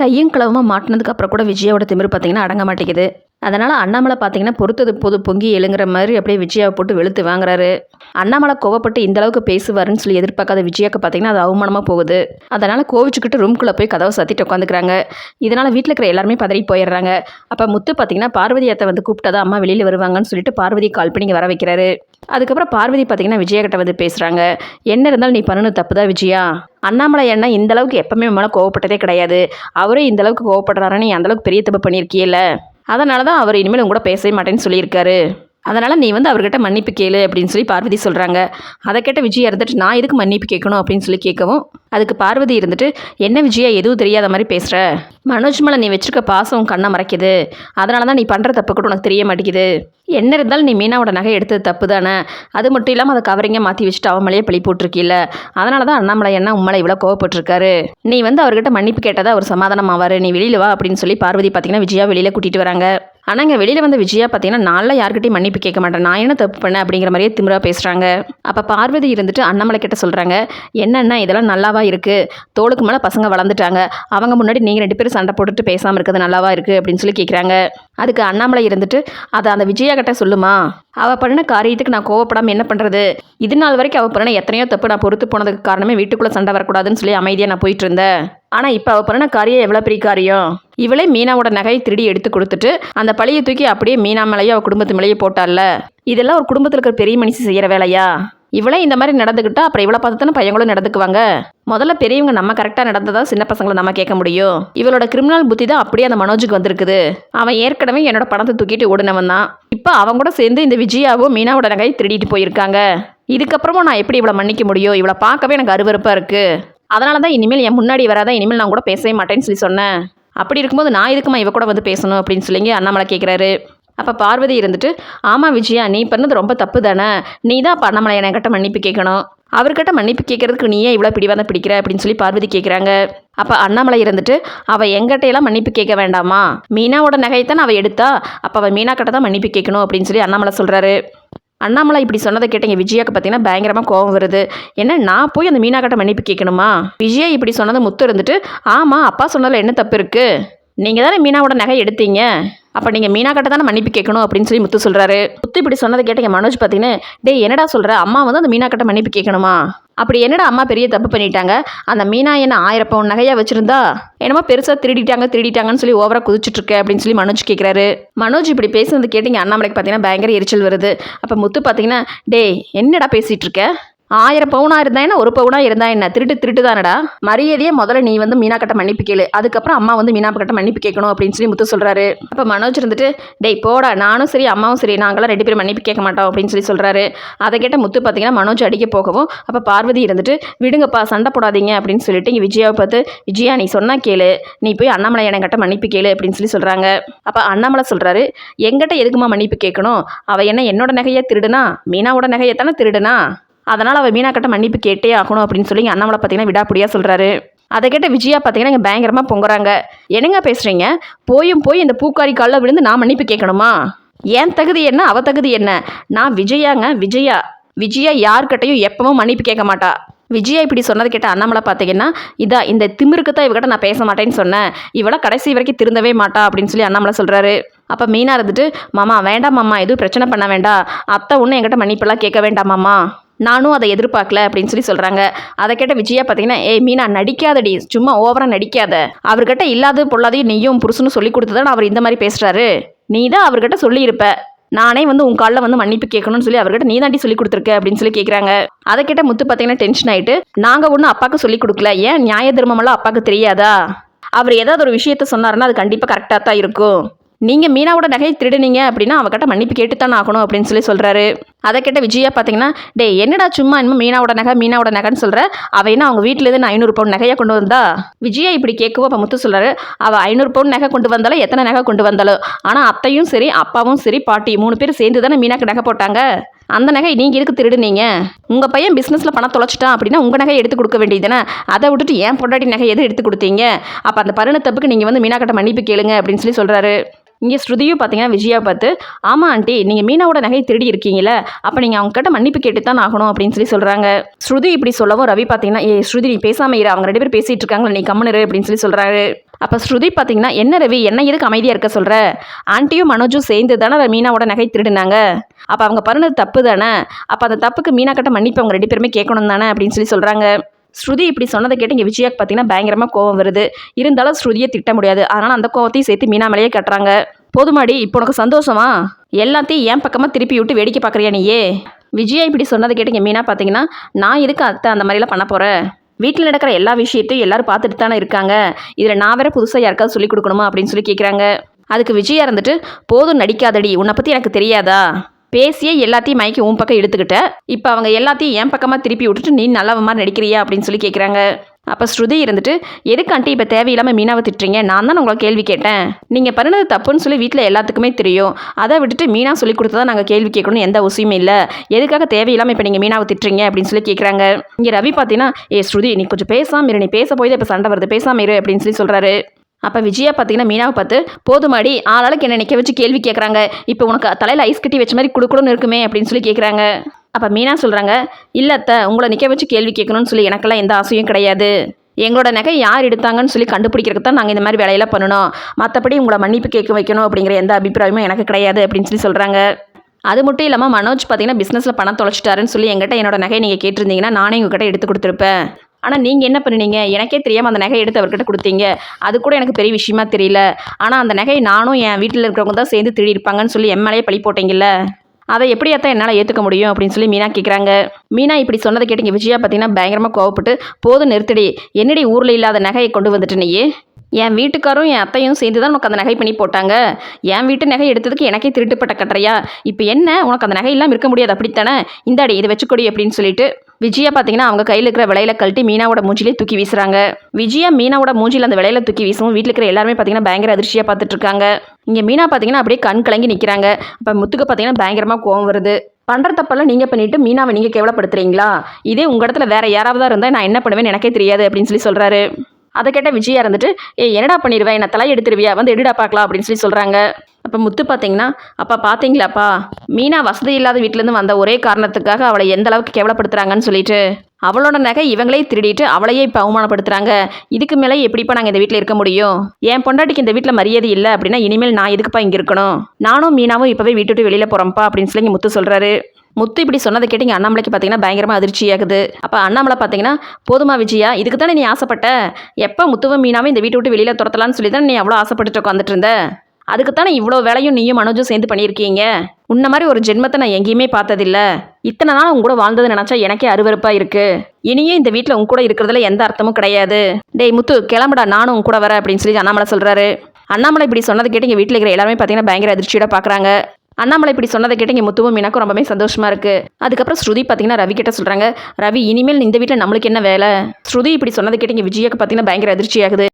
கையும் கிளவுமா மாட்டினதுக்கு அப்புறம் கூட விஜயோட திமிரு பார்த்தீங்கன்னா அடங்க மாட்டேங்குது. அதனால் அண்ணாமலை பார்த்தீங்கன்னா பொறுத்தது போது பொங்கி எழுங்குற மாதிரி அப்படியே விஜயாவை போட்டு வெளுத்து வாங்குறாரு. அண்ணாமலை கோவப்பட்டு இந்த அளவுக்கு பேசுவாருன்னு சொல்லி எதிர்பார்க்காத விஜயாக்கு பார்த்தீங்கன்னா அது அவமானமாக போகுது. அதனால் கோவிச்சுக்கிட்டு ரூம்குள்ளே போய் கதவை சத்திட்டு உட்காந்துக்கிறாங்க. இதனால் வீட்டில் இருக்கிற எல்லாருமே பதறி போயிடுறாங்க. அப்போ முத்து பார்த்தீங்கன்னா பார்வதி அத்தை வந்து கூப்பிட்டா அம்மா வெளியில் வருவாங்கன்னு சொல்லிட்டு பார்வதி கால் பண்ணி வர வைக்கிறாரு. அதுக்கப்புறம் பார்வதி பார்த்தீங்கன்னா விஜயாகிட்ட வந்து பேசுகிறாங்க என்ன இருந்தாலும் நீ பண்ணணும் தப்பு தான் விஜயா. அண்ணாமலை அண்ணா இந்த அளவுக்கு எப்பவுமே மேலே கோவப்பட்டதே கிடையாது. அவரே இந்த அளவுக்கு கோவப்படுறாருன்னு நீ அந்தளவுக்கு பெரிய தப்பு பண்ணியிருக்கியல அதனால தான் அவர் இனிமேல் உங்க கூட பேசவே மாட்டேன்னு சொல்லியிருக்காரு. அதனால் நீ வந்து அவர்கிட்ட மன்னிப்பு கேளு அப்படின்னு சொல்லி பார்வதி சொல்கிறாங்க அதை கேட்ட விஜயா இருந்துட்டு நான் எதுக்கு மன்னிப்பு கேட்கணும்? அப்படின்னு சொல்லி கேட்கவும் அதுக்கு பார்வதி இருந்துட்டு என்ன விஜயா எதுவும் தெரியாத மாதிரி பேசுகிற மனோஜ் மேலே நீ வச்சிருக்க பாசம் உன் கண்ணை மறைக்குது. அதனால தான் நீ பண்ணுற தப்பு கூட உனக்கு தெரிய மாட்டேங்குது. என்ன இருந்தாலும் நீ மீனாவோட நகை எடுத்தது தப்பு தானே? அது மட்டும் இல்லாமல் அதை கவரிங்காக மாற்றி வச்சுட்டு அவன் மேலேயே பழி போட்டிருக்கீல்ல. அதனால தான் அண்ணாமலை என்ன உண்மையில இவ்வளோ கோவப்பட்டிருக்காரு. நீ வந்து அவர்கிட்ட மன்னிப்பு கேட்டதா அவர் சமாதானம் ஆவார் நீ வெளியில் வா அப்படின்னு சொல்லி பார்வதி பார்த்தீங்கன்னா விஜயா வெளியில் கூட்டிகிட்டு வராங்க. ஆனால் இங்கே வெளியில் வந்த விஜயா பார்த்தீங்கன்னா நான்லாம் யார்கிட்டையும் மன்னிப்பு கேட்க மாட்டேன். நான் என்ன தப்பு பண்ணேன் அப்படிங்கிற மாதிரியே திமிரா பேசுகிறாங்க அப்போ பார்வதி இருந்துட்டு அண்ணாமலை கிட்ட சொல்கிறாங்க என்னென்ன இதெல்லாம் நல்லாவா இருக்குது தோளுக்கு மேலே பசங்க வளர்ந்துட்டாங்க. அவங்க முன்னாடி நீங்கள் ரெண்டு பேரும் சண்டை போட்டுட்டு பேசாமல் இருக்கிறது நல்லாவா இருக்குது அப்படின்னு சொல்லி கேட்குறாங்க அதுக்கு அண்ணாமலை இருந்துட்டு அதை அந்த விஜயா கிட்ட சொல்லுமா? அவள் பண்ணின காரியத்துக்கு நான் கோவப்படாமல் என்ன பண்ணுறது இது நாள் வரைக்கும் அவள் பண்ணின எத்தனையோ தப்பு நான் பொறுத்து போனதுக்கு காரணமே வீட்டுக்குள்ளே சண்டை வரக்கூடாதுன்னு சொல்லி அமைதியாக நான் போயிட்டு இருந்தேன். ஆனால் இப்போ அவள் பண்ணின காரியம் எவ்வளோ பெரிய காரியம்? இவளே மீனாவோட நகையை திருடி எடுத்து கொடுத்துட்டு அந்த பழியை தூக்கி அப்படியே மீனா மேலேயே அவள் குடும்பத்து மேலேயே போட்டால இதெல்லாம் ஒரு குடும்பத்தில் இருக்கிற பெரிய மனுஷன் செய்கிற வேலையா? இவளே இந்த மாதிரி நடந்துக்கிட்டா அப்புறம் இவளை பார்த்து தானே பையங்களும் நடந்துக்குவாங்க? முதல்ல பெரியவங்க நம்ம கரெக்டாக நடந்ததா சின்ன பசங்களை நம்ம கேட்க முடியும்? இவளோட கிரிமினல் புத்தி தான் அப்படியே அந்த மனோஜுக்கு வந்திருக்குது. அவன் ஏற்கனவே என்னோட பணத்தை தூக்கிட்டு ஓடினவன் தான். இப்போ அவன் கூட சேர்ந்து இந்த விஜயாவும் மீனாவோட நகையை திருடிட்டு போயிருக்காங்க. இதுக்கப்புறமும் நான் எப்படி இவளை மன்னிக்க முடியும்? இவளை பார்க்கவே எனக்கு அருவருப்பாக இருக்குது அதனால தான் இனிமேல் என் முன்னாடி வராதான் இனிமேல் நான் கூட பேசவே மாட்டேன்னு சொல்லி சொன்னேன் அப்படி இருக்கும்போது நான் இதுக்குமா இவ கூட வந்து பேசணும் அப்படின்னு சொல்லிங்க அண்ணாமலை கேட்குறாரு அப்போ பார்வதி இருந்துட்டு ஆமாம் விஜயா நீ பண்ணது ரொம்ப தப்பு தானே? நீ தான் அப்போ அண்ணாமலை என்கிட்ட மன்னிப்பு கேட்கணும் அவர்கிட்ட மன்னிப்பு கேட்கறதுக்கு நீயே இவ்வளோ பிடிவாதம் பிடிக்கிற? அப்படின்னு சொல்லி பார்வதி கேட்குறாங்க அப்போ அண்ணாமலை இருந்துட்டு அவள் எங்கிட்டையெல்லாம் மன்னிப்பு கேட்க வேண்டாமா? மீனாவோட நகையைத்தான் அவள் எடுத்தா அப்போ அவள் மீனா கிட்ட தான் மன்னிப்பு கேட்கணும் அப்படின்னு சொல்லி அண்ணாமலை சொல்கிறாரு அண்ணாமலை இப்படி சொன்னதை கேட்டீங்க விஜயாக்கு பார்த்தீங்கன்னா பயங்கரமாக கோவம் வருது. என்ன நான் போய் அந்த மீனாக்கிட்ட மன்னிப்பு கேட்கணுமா? விஜயா இப்படி சொன்னது முத்து இருந்துட்டு ஆமாம் அப்பா சொன்னதில் என்ன தப்பு இருக்குது நீங்கள் தானே மீனாவோட நகை எடுத்தீங்க. அப்போ நீங்கள் மீனா கிட்ட தானே மன்னிப்பு கேட்கணும் அப்படின்னு சொல்லி முத்து சொல்கிறாரு முத்து இப்படி சொன்னதை கேட்டீங்க மனோஜ் பார்த்தீங்கன்னா டேய் என்னடா சொல்கிற அம்மா வந்து அந்த மீனா கிட்ட மன்னிப்பு கேட்கணுமா? அப்படி என்னடா அம்மா பெரிய தப்பு பண்ணிட்டாங்க? அந்த மீனா என்ன ஆயிரம் பவுன் நகையாக வச்சுருந்தா? என்னமோ பெருசாக திருடிட்டாங்க திருடிட்டாங்கன்னு சொல்லி ஓவராக குதிச்சுட்ருக்க அப்படின்னு சொல்லி மனோஜ் கேட்குறாரு மனோஜ் இப்படி பேசுனது கேட்டிங்க அண்ணாமலைக்கு பார்த்தீங்கன்னா பயங்கர எரிச்சல் வருது. அப்போ முத்து பார்த்தீங்கன்னா டேய் என்னடா பேசிகிட்டு இருக்க? ஆயிரம் பவுனா இருந்தா என்ன? ஒரு பவுனா இருந்தா என்ன? திருட்டு திருட்டு தானடா. மரியாதையே முதல்ல நீ வந்து மீனா கட்ட மன்னிப்பு கேளு. அதுக்கப்புறம் அம்மா வந்து மீனா கட்ட மன்னிப்பு கேட்கணும் அப்படின்னு சொல்லி முத்து சொல்றாரு. அப்ப மனோஜ் இருந்துட்டு டேய் போடா. நானும் சரி அம்மாவும் சரி. நாங்களாம் ரெண்டு பேரும் மன்னிப்பு கேட்க மாட்டோம். அப்படின்னு சொல்லி சொல்றாரு. அதை கேட்ட முத்து பார்த்தீங்கன்னா மனோஜ் அடிக்க போகவும் அப்ப பார்வதி இருந்துட்டு விடுங்கப்பா சண்டை போடாதீங்க. அப்படின்னு சொல்லிட்டு இங்க விஜயாவை பார்த்து விஜயா நீ சொன்னா கேளு. நீ போய் அண்ணாமலை என்கிட்ட மன்னிப்பு கேளு. அப்படின்னு சொல்லி சொல்றாங்க. அப்ப அண்ணாமலை சொல்றாரு எங்கிட்ட எதுக்குமா மன்னிப்பு கேட்கணும்? அவ என்ன என்னோட நகையை திருடுனா? மீனாவோட நகையை தானே திருடுனா? அதனால் அவள் மீனாக்கிட்ட மன்னிப்பு கேட்டே ஆகணும் அப்படின்னு சொல்லி இங்க அண்ணாமலை பார்த்தீங்கன்னா விடாப்பிடியாக சொல்கிறாரு அதை கேட்ட விஜயா பார்த்தீங்கன்னா இங்கே பயங்கரமாக பொங்குறாங்க. என்னங்க பேசுகிறீங்க போயும் போய் இந்த பூக்காரி காலில் விழுந்து நான் மன்னிப்பு கேட்கணுமா? ஏன் தகுதி என்ன? அவ தகுதி என்ன? நான் விஜயாங்க விஜயா. விஜயா யார்கிட்டையும் எப்பவும் மன்னிப்பு கேட்க மாட்டா. விஜயா இப்படி சொன்னது கேட்ட அண்ணாமலை பார்த்தீங்கன்னா இதா இந்த திமிருக்கு தான் இவகிட்ட நான் பேச மாட்டேன்னு சொன்னேன். இவளை கடைசி வரைக்கும் திருந்தவே மாட்டா அப்படின்னு சொல்லி அண்ணாமலை சொல்கிறாரு அப்போ மீனாக இருந்துட்டு மாமா வேண்டாம் மாமா எதுவும் பிரச்சனை பண்ண வேண்டாம். அத்தை ஒன்றும் என்கிட்ட மன்னிப்பெல்லாம் கேட்க வேண்டாம் மாமா. நானும் அதை எதிர்பார்க்கல அப்படின்னு சொல்லி சொல்கிறாங்க அதை கேட்ட விஜயா பார்த்தீங்கன்னா ஏய் மீனா நடிக்காதடி. சும்மா ஓவராக நடிக்காத. அவர்கிட்ட இல்லாத பொல்லாதையும் நீயும் புருஷனும் சொல்லி கொடுத்ததான் அவர் இந்த மாதிரி பேசுகிறாரு நீ தான் அவர்கிட்ட சொல்லியிருப்ப. நானே வந்து உன் காலில் வந்து மன்னிப்பு கேட்கணும்னு சொல்லி அவர்கிட்ட நீ தாண்டி சொல்லி கொடுத்துருக்க அப்படின்னு சொல்லி கேட்குறாங்க அதை கேட்ட முத்து பார்த்தீங்கன்னா டென்ஷன் ஆகிட்டு நாங்கள் ஒன்றும் அப்பாவுக்கு சொல்லி கொடுக்கல. ஏன் நியாய தர்மமெல்லாம் அப்பாவுக்கு தெரியாதா? அவர் ஏதாவது ஒரு விஷயத்த சொன்னாருன்னா அது கண்டிப்பாக கரெக்டாக தான் இருக்கும். நீங்கள் மீனாவோட நகையை திருடுனீங்க அப்படின்னா அவகிட்ட மன்னிப்பு கேட்டுத்தான் ஆகணும் அப்படின்னு சொல்லி சொல்கிறாரு அதை கேட்ட விஜயா பார்த்தீங்கன்னா டேய் என்னடா சும்மா இன்னும் மீனாவோட நகை மீனாவோட நகைன்னு சொல்கிற அவள் என்ன அவங்க வீட்டிலேருந்து நான் ஐநூறு பவுன் நகையை கொண்டு வந்தா? விஜயா இப்படி கேட்கவோ அப்போ முத்து சொல்கிறாரு அவள் ஐநூறு பவுன் நகை கொண்டு வந்தாலும் எத்தனை நகை கொண்டு வந்தாலும் ஆனால் அத்தையும் சரி அப்பாவும் சரி பாட்டி மூணு பேர் சேர்ந்து தானே மீனாக்கு நகை போட்டாங்க. அந்த நகை நீங்கள் எதுக்கு திருடுனீங்க? உங்கள் பையன் பிஸ்னஸில் பணம் தொலைச்சிட்டான் அப்படின்னா உங்கள் நகை எடுத்து கொடுக்க வேண்டியதுதானே அதை விட்டுட்டு ஏன் பொண்டாட்டி நகை எது எடுத்து கொடுத்தீங்க? அப்போ அந்த பருண தப்புக்கு நீங்கள் வந்து மீனாக்கிட்ட மன்னிப்பு கேளுங்க அப்படின்னு சொல்லி சொல்கிறாரு இங்கே ஸ்ருதியும் பார்த்தீங்கன்னா விஜயா பார்த்து ஆமாம் ஆண்டி நீங்கள் மீனாவோட நகையை திருடி இருக்கீங்களே அப்போ நீங்கள் அவங்க கிட்ட மன்னிப்பு கேட்டு தான் ஆகணும் அப்படின்னு சொல்லி சொல்கிறாங்க ஸ்ருதி இப்படி சொல்லவும் ரவி பார்த்தீங்கன்னா ஏ ஸ்ருதி நீ பேசாம இரு அவங்க ரெண்டு பேர் பேசிகிட்டு இருக்காங்களே நீ கம்மனு அப்படின்னு சொல்லி சொல்கிறாரு அப்போ ஸ்ருதி பார்த்தீங்கன்னா என்ன ரவி என்ன எதுக்கு அமைதியாக இருக்க சொல்கிற ஆண்டியும் மனோஜும் சேர்ந்து தானே மீனாவோட நகை திருடினாங்க? அப்போ அவங்க பண்ணது தப்பு தானே? அப்போ அந்த தப்புக்கு மீனா கிட்ட மன்னிப்பு அவங்க ரெண்டு பேருமே கேட்கணும் தானே? அப்படின்னு சொல்லி சொல்கிறாங்க ஸ்ருதி இப்படி சொன்னதை கேட்டு இங்கே விஜயாக்கு பார்த்தீங்கன்னா பயங்கரமாக கோவம் வருது. இருந்தாலும் ஸ்ருதியை திட்ட முடியாது. அதனால் அந்த கோவத்தையும் சேர்த்து மீனா மேலேயே கட்டுறாங்க. போதுமாடி இப்போ உனக்கு சந்தோஷமா? எல்லாத்தையும் என் பக்கமாக திருப்பி விட்டு வேடிக்கை பார்க்குறியா நீயே? விஜயா இப்படி சொன்னதை கேட்டு இங்கே மீனா பார்த்தீங்கன்னா நான் எதுக்கு அத்தை அந்த மாதிரிலாம் பண்ண போகிறேன் வீட்டில் நடக்கிற எல்லா விஷயத்தையும் எல்லோரும் பார்த்துட்டு தானே இருக்காங்க. இதில் நான் வேற புதுசாக யாருக்காவது சொல்லிக் கொடுக்கணுமா அப்படின்னு சொல்லி கேட்குறாங்க அதுக்கு விஜயா இருந்துட்டு போதும் நடிக்காதடி. உன்னை பற்றி எனக்கு தெரியாதா? பேசியே எல்லாத்தையும் மயக்கி உன் பக்கம் எடுத்துக்கிட்ட. இப்போ அவங்க எல்லாத்தையும் என் பக்கமாக திருப்பி விட்டுட்டு நீ நல்லவ மாதிரி நடிக்கிறியா அப்படின்னு சொல்லி கேட்குறாங்க அப்போ ஸ்ருதி இருந்துட்டு எதுக்கு ஆண்டி இப்போ தேவையில்லாமல் மீனாவை திட்டுறீங்க? நான் தான் உங்களை கேள்வி கேட்டேன். நீங்கள் பண்ணது தப்புன்னு சொல்லி வீட்டில் எல்லாத்துக்குமே தெரியும். அதை விட்டுட்டு மீனா சொல்லி கொடுத்தா நாங்கள் கேள்வி கேட்கணும்னு எந்த அவசியமும் இல்லை. எதுக்காக தேவையில்லாமல் இப்போ நீங்கள் மீனாவை திட்டுறீங்க? அப்படின்னு சொல்லி கேட்குறாங்க இங்கே ரவி பார்த்தீங்கன்னா ஏ ஸ்ருதி நீ கொஞ்சம் பேசாமல் இரு. நீ பேச போய் இப்போ சண்டை வருது. பேசாமல் இரு அப்படின்னு சொல்லி சொல்கிறாரு அப்போ விஜயா பார்த்தீங்கன்னா மீனாவை பார்த்து போதுமாடி ஆளாளுக்கு என்ன நிற்க வச்சு கேள்வி கேட்குறாங்க இப்போ உனக்கு தலையில் ஐஸ் கட்டி வச்ச மாதிரி கொடுக்கணும்னு இருக்குமே அப்படின்னு சொல்லி கேட்குறாங்க அப்போ மீனா சொல்கிறாங்க இல்லை அத்தை உங்களை நிற்க வச்சு கேள்வி கேட்கணும்னு சொல்லி எனக்கெல்லாம் எந்த ஆசையும் கிடையாது. எங்களோட நகை யார் எடுத்தாங்கன்னு சொல்லி கண்டுபிடிக்கிறதுக்கு தான் நாங்கள் இந்த மாதிரி வேலையெல்லாம் பண்ணணும் மற்றபடி உங்களை மன்னிப்பு கேட்க வைக்கணும் அப்படிங்கிற எந்த அபிப்பிராயமும் எனக்கு கிடையாது அப்படின்னு சொல்லி சொல்கிறாங்க அது மட்டும் இல்லாமல் மனோஜ் பார்த்தீங்கன்னா பிஸ்னஸில் பணம் தொலைச்சிட்டாருன்னு சொல்லி எங்கிட்ட என்னோட நகையை நீங்கள் கேட்டிருந்தீங்கன்னா நானே உங்ககிட்ட எடுத்து கொடுத்துருப்பேன். ஆனால் நீங்கள் என்ன பண்ணுனீங்க? எனக்கே தெரியாமல் அந்த நகை எடுத்து அவர்கிட்ட கொடுத்தீங்க. அது கூட எனக்கு பெரிய விஷயமா தெரியல. ஆனால் அந்த நகையை நானும் என் வீட்டில் இருக்கிறவங்க தான் சேர்ந்து திருடி இருப்பாங்கன்னு சொல்லி எம்எல்ஏ மேலேயே பழி போட்டீங்கல்ல? அதை எப்படியாத்தான் என்னால் ஏற்றுக்க முடியும் அப்படின்னு சொல்லி மீனா கேட்குறாங்க மீனா இப்படி சொன்னதை கேட்டீங்க விஜயா பார்த்தீங்கன்னா பயங்கரமாக கோவப்பட்டு போதும் நிறுத்தடி. என்னடி ஊரில் இல்லாத நகையை கொண்டு வந்துட்டு என் வீட்டுக்காரும் என் அத்தையும் சேர்ந்து தான் உனக்கு அந்த நகை பண்ணி போட்டாங்க. என் வீட்டு நகை எடுத்ததுக்கு எனக்கே திருட்டுப்பட்ட கட்டுறையா. இப்போ என்ன? உனக்கு அந்த நகை இல்லாமல் இருக்க முடியாது. அப்படித்தானே? இந்தாடி இதை வச்சுக்கொடி அப்படின்னு சொல்லிட்டு விஜயா பார்த்தீங்கன்னா அவங்க கையில் இருக்கிற விலையில கழட்டி மீனாவோட மூஞ்சிலே தூக்கி வீசுறாங்க. விஜயா மீனாவோட மூஞ்சியில் அந்த விலையில தூக்கி வீசும் வீட்டில் இருக்கிற எல்லாருமே பார்த்தீங்கன்னா பயங்கர அதிர்ச்சியாக பார்த்துட்டு இருக்காங்க. இங்கே மீனா பார்த்தீங்கன்னா அப்படியே கண் கலங்கி நிற்கிறாங்க அப்போ முத்துக்கு பார்த்தீங்கன்னா பயங்கரமாக கோவம் வருது. பண்ணுற தப்பெல்லாம் நீங்கள் பண்ணிட்டு மீனாவை நீங்கள் கேவலப்படுத்துறீங்களா? இதே உங்கள் இடத்துல வேற யாராவது இருந்தால் நான் என்ன பண்ணுவேன்னு எனக்கே தெரியாது அப்படின்னு சொல்லி சொல்கிறாரு அதை கேட்ட விஜயா இருந்துட்டு ஏ என்னடா பண்ணிடுவேன் என்ன தலை எடுத்துருவியா? வந்து எடுடா பார்க்கலாம் அப்படின்னு சொல்லி சொல்கிறாங்க அப்போ முத்து பார்த்தீங்கன்னா அப்பா பார்த்தீங்களாப்பா மீனா வசதி இல்லாத வீட்டிலேருந்து வந்த ஒரே காரணத்துக்காக அவளை எந்த அளவுக்கு கேவலப்படுத்துகிறாங்கன்னு சொல்லிட்டு அவளோட நகை இவங்களே திருடிட்டு அவளையே இப்போ அவமானப்படுத்துகிறாங்க இதுக்கு மேலே எப்படிப்பா நாங்கள் இந்த வீட்டில் இருக்க முடியும்? என் பொண்டாட்டிக்கு இந்த வீட்டில் மரியாதை இல்லை அப்படின்னா இனிமேல் நான் எதுக்குப்பா இங்கே இருக்கணும்? நானும் மீனாவும் இப்போவே வீட்டு விட்டு வெளியில் போகிறோம்ப்பா அப்படின்னு சொல்லி முத்து சொல்கிறாரு முத்து இப்படி சொன்னதை கேட்டு இங்கே அண்ணாமலைக்கு பார்த்தீங்கன்னா பயங்கரமாக அதிர்ச்சியாகுது. அப்போ அண்ணாமலை பார்த்தீங்கன்னா போதுமா விஜயா இதுக்கு தானே நீ ஆசைப்பட்ட? எப்போ முத்துவும் மீனாவும் இந்த வீட்டை விட்டு வெளியில் துரத்தலான்னு சொல்லி தான் நீ அவ்வளோ ஆசைப்பட்டுட்டு உட்காந்துட்டு இருந்த? அதுக்குத்தானே இவ்வளோ வேலையும் நீயும் மனோஜும் சேர்ந்து பண்ணியிருக்கீங்க? உன்ன மாதிரி ஒரு ஜென்மத்தை நான் எங்கேயுமே பார்த்ததில்ல. இத்தனை நாள் உங்க கூட வாழ்ந்தது நினச்சா எனக்கே அருவருப்பாக இருக்கு. இனியும் இந்த வீட்டில் உங்க கூட இருக்கிறதுல எந்த அர்த்தமும் கிடையாது. டேய் முத்து கிளம்புடா நானும் உங்க கூட வரேன் அப்படின்னு சொல்லி அண்ணாமலை சொல்கிறாரு அண்ணாமலை இப்படி சொன்னது கேட்டு இங்கே வீட்டில் இருக்கிற எல்லாருமே பார்த்தீங்கன்னா பயங்கர அதிர்ச்சியோட பார்க்குறாங்க அண்ணாமலை இப்படி சொன்னதை கேட்டு இங்கே முத்துவும் எனக்கும் ரொம்பவே சந்தோஷமா இருக்கு. அதுக்கப்புறம் ஸ்ருதி பார்த்தீங்கன்னா ரவி கிட்ட சொல்கிறாங்க ரவி இனிமேல் இந்த வீட்டில் நம்மளுக்கு என்ன வேலை? ஸ்ருதி இப்படி சொன்னதை கேட்டு இங்கே விஜயாக்கு பார்த்தீங்கன்னா பயங்கர அதிர்ச்சியாகுது.